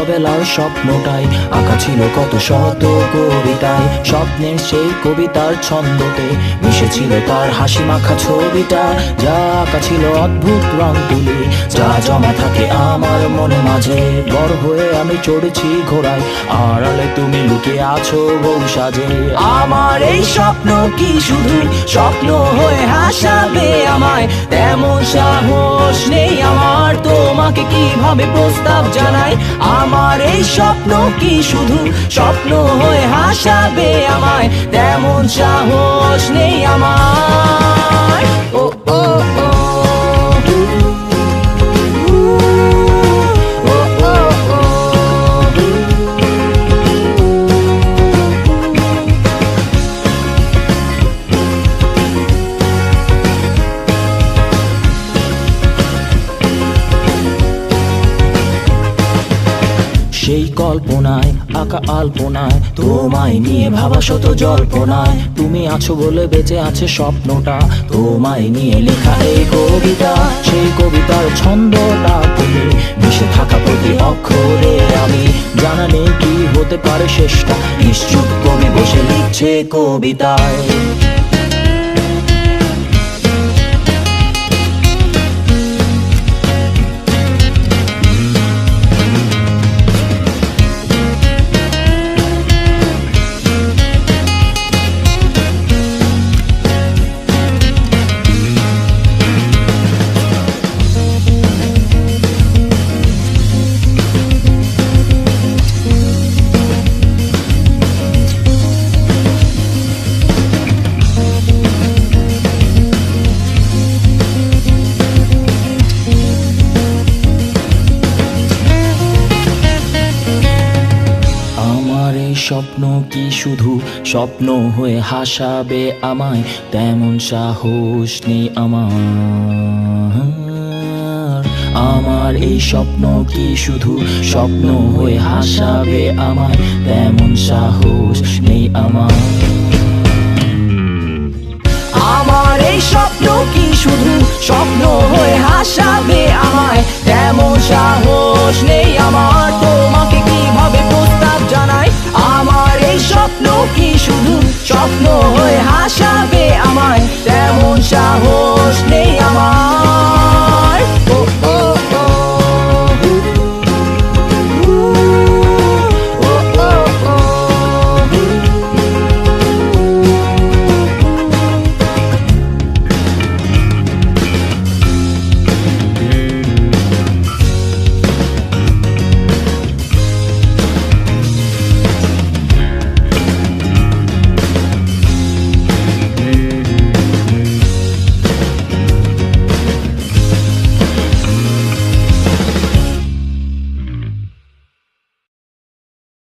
অবেলার স্বপ্নটাই। আঁকা ছিল কত শত কবিতায়। স্বপ্নের সেই কবিতার ছন্দতে মিশেছিল তার হাসি মাখা ছবিটা। যা আঁকা ছিল অদ্ভুত রং তুলি যা জমা থাকে আমার মনে মাঝে। বড় হয়ে আমি চড়েছি ঘোড়ায়, আড়ালে তুমি লুকিয়ে আছো বউ সাজে। আমার এই স্বপ্ন কি শুধু স্বপ্ন হয়ে হাসাবে আমায়? তেমন সাহস কীভাবে প্রস্তাব জানাই? আমার এই স্বপ্ন কি শুধু স্বপ্ন হয়ে হাসাবে আমায়? তেমন সাহস নেই আমার। ও ও সেই কল্পনায়, আঁকা আলপনায়, তোমায় নিয়ে ভাবা শত জল্পনায়। তুমি আছো বলে বেঁচে আছে স্বপ্নটা, তোমায় নিয়ে লেখা এই কবিতা। সেই কবিতার ছন্দটা তুমি মিশে থাকা প্রতি অক্ষরে আমি। জানা নেই কি হতে পারে শেষটা, নিশ্চুপ কবি বসে লিখছে কবিতায়। স্বপ্ন কি শুধু স্বপ্ন হয়ে হাসাবে আমায়? তেমন সাহস নেই আমার। আমার এই স্বপ্ন কি শুধু স্বপ্ন হয়ে হাসাবে আমায়? তেমন সাহস নেই আমার। আমার এই স্বপ্ন কি শুধু স্বপ্ন হয়ে হাসাবে আমায়? তেমন সাহস স্বপ্ন হয়ে হাসাবে আমায়। তেমন সাহস নেই আমার।